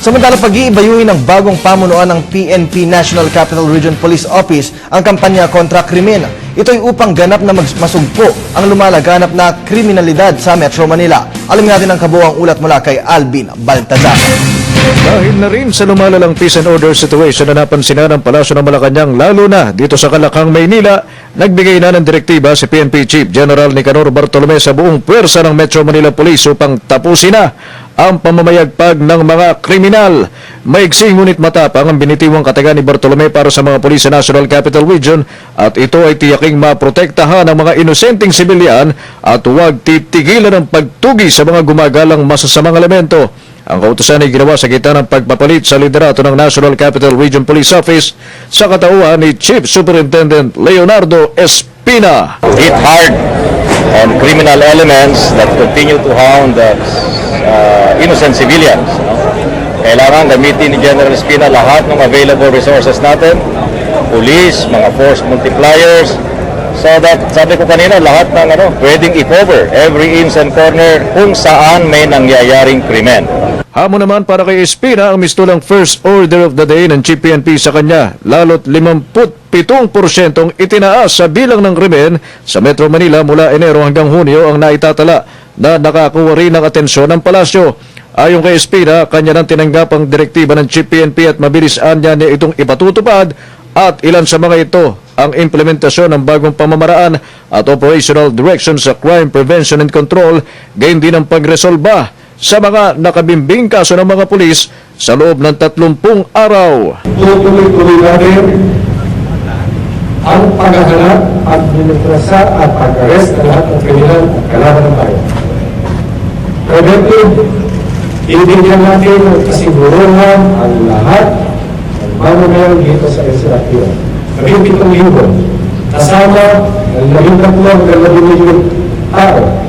Samantala pag-iibayuhin ng bagong pamunuan ng PNP National Capital Region Police Office ang kampanya kontra krimen. Ito'y upang ganap na mas- masugpo ang lumalaganap na kriminalidad sa Metro Manila. Alamin natin ang kabuang ulat mula kay Alvin Baltazar. Dahil na rin sa lumalalang peace and order situation na napansinan ng Palasyo ng Malacanang lalo na dito sa Kalakang, Maynila, nagbigay na ng direktiba si PNP Chief General Nicanor Bartolome sa buong puwersa ng Metro Manila Police upang tapusin na ang pamamayagpag ng mga kriminal. Maiksing ngunit matapang ang binitiwang kataga ni Bartolome para sa mga pulis sa National Capital Region at ito ay tiyaking maprotektahan ang mga inosenteng sibilyan at huwag titigilan ang pagtugi sa mga gumagalang masasamang elemento. Ang kautusan ay ginawa sa gitna ng pagpapalit sa liderato ng National Capital Region Police Office sa katauhan ni Chief Superintendent Leonardo Espina. hit hard on criminal elements that continue to hound the uh, innocent civilians. no? Kailangan gamitin ni General Espina lahat ng available resources natin, police, mga force multipliers, so that, sabi ko kanina, lahat ng ano, pwedeng i-cover every inch and corner kung saan may nangyayaring krimen. Hamon naman para kay Espina ang mistulang first order of the day ng Chief PNP sa kanya, lalo't 57% ang itinaas sa bilang ng krimen sa Metro Manila mula Enero hanggang Hunyo ang naitatala na nakakuha rin ng atensyon ng palasyo. Ayon kay Espina, kanya nang tinanggap ang direktiba ng Chief PNP at mabilis anya niya itong ipatutupad at ilan sa mga ito ang implementasyon ng bagong pamamaraan at operational direction sa crime prevention and control, gayon din ang pagresolba sa mga nakabimbing kaso ng mga pulis sa loob ng 30 araw. tutuloy-tuloy natin ang paghahanap, pagdinitrasa at pag-arrest ng lahat ng kriminal at kalaban ng bayan. Preventive, ibigyan natin ng kasiguruhan ang lahat ng mamamayan dito sa SRPO. Maging pitong linggo, kasama ng labing tatlo hanggang labing milyong tao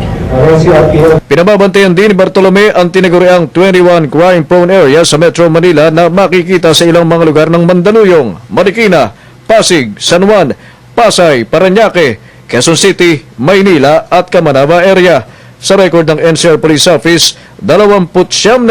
Pinababantayan din ni Bartolome ang tinaguriang 21 crime-prone area sa Metro Manila na makikita sa ilang mga lugar ng Mandaluyong, Marikina, Pasig, San Juan, Pasay, Paranaque, Quezon City, Maynila at Camanaba area. Sa record ng NCR Police Office, 29,231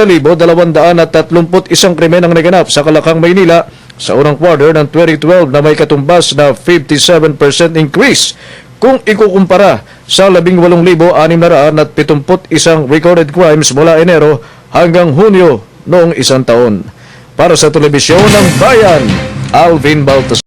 krimen ang naganap sa Kalakang, Maynila sa unang quarter ng 2012 na may katumbas na 57% increase kung ikukumpara sa 18,671 recorded crimes mula Enero hanggang Hunyo noong isang taon. Para sa telebisyon ng Bayan, Alvin Baltas.